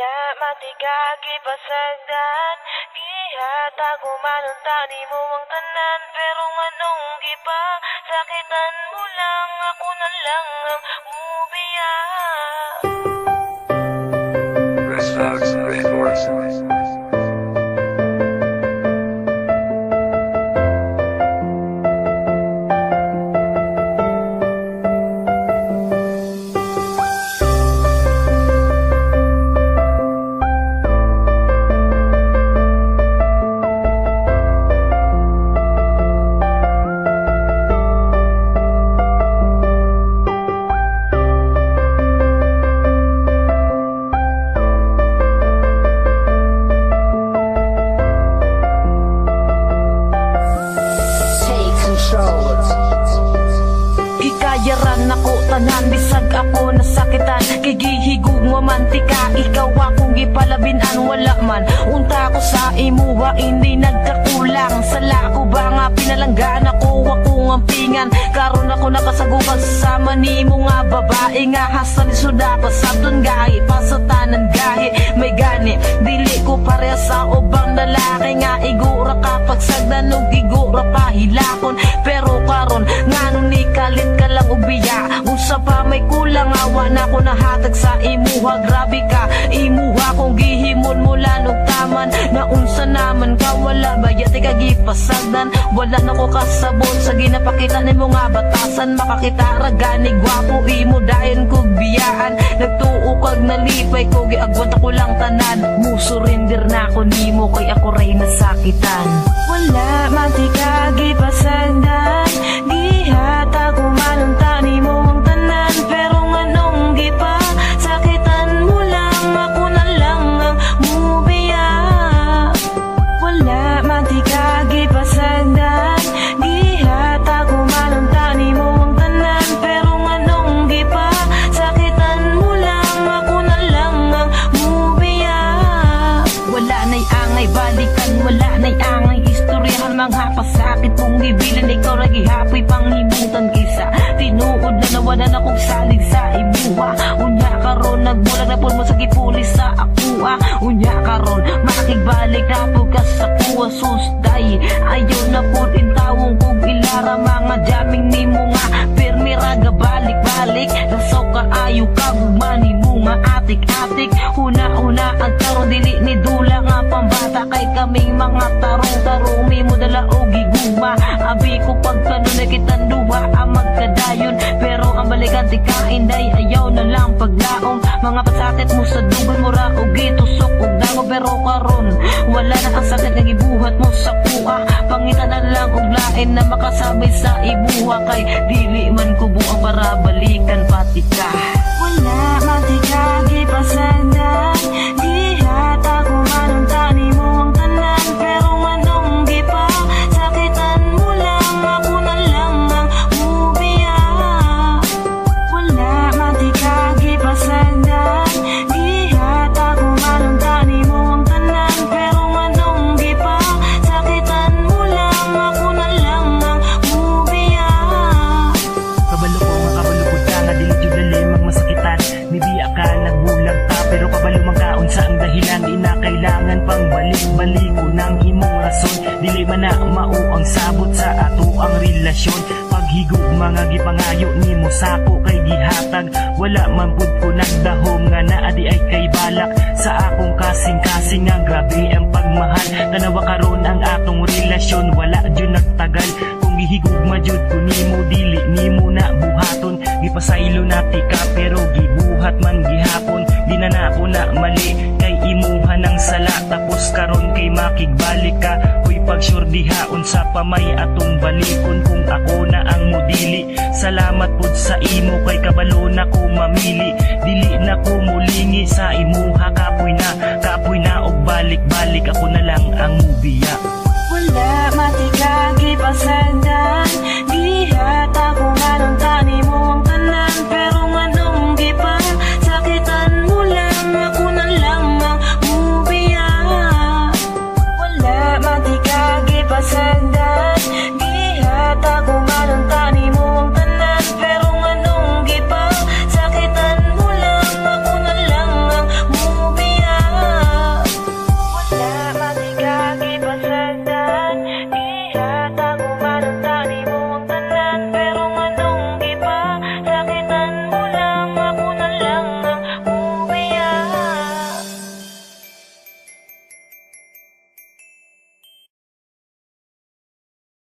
Wala matigagi pasagdan Gihatag umanunta ni mo ang tanan Pero nganong gipa. Sakitan mo lang Ako na lang ang mubiya. Restox Records. Gikayaran ako tanan bisag ako nasakitan kay gihigug mamantika ikaw akong gipalabinan wala man. Unta ko sa imuha hindi nagkakulang. Sala ko ba nga pinalanggan ako ako ang pingan. Karon ako nakasagubag sama nimo nga babae nga hasan suda. Pa sabton gahi pasatanan gahi. May gani dili ko pareha sa ubang lalaki nga igura wala bayat ka gipasagdan wala na ko kasabot. Sa ginapakita nimo nga batasan. Makakita ra gani gwapo. Imo dayon kog biyaan nagtuo kag nalipay. Ko giagwat ako lang tanan. Musurrender na ako nimo kay ako ray nasakitan. Wala istoryahan Mga pasakit mong gibilan Ikaw ra gihapoy panghimutan kisa. Tinuod na nawalan akong salig sa imuha Unya karon nagbulag na pun mo sa gipulis sa akua. Unya karon makigbalik na ka sa kuwa. Susday Ayaw na po tawong kog ilara. Mga jaming nimo nga Pirmi raga balik-balik ka ayaw ka gumani mo nga atik-atik. Una-una ang karon dili ni dula nga pambata. Kay kaming mga tarong-tarong di kainday Ayaw na lang paglaom Mga pasakit mo sa dugay mo ra gitusok og dango Pero karon wala na ang sakit nga gibuhat mo sa kuha. Pangita na lang og lain na makasabay sa ibuha Kay dili man kubo ang para dali magmasakitan Nibiya ka nagbulag ta pero kabalo man kaon sa ang dahilan. Di na kailangan pang balik-balik ng imong rason. Dili man na mao ang sabot sa ato ang relasyon. Paghigog mga gipangayo nimo sako kay gihatag. Wala man pud ko nagdahom nga naa di ay kay balak. Sa akong kasing-kasing nga grabe ang pagmahal. Tanawa karon ang atong relasyon wala jud nagtagal kung gihigugma jud ko nimo dili nimo na buhaton. Gipasaylo na tika pero gibuhat man gihapon. Di na na mali kay imuha ng sala. Tapos karon kay makigbalik ka. Huy pag sure dihaon sa pamay atong balikon. Kung ako na ang mudili salamat pud sa imo. Kay kabalo na ko mamili. Dili na ko mulingi sa imuha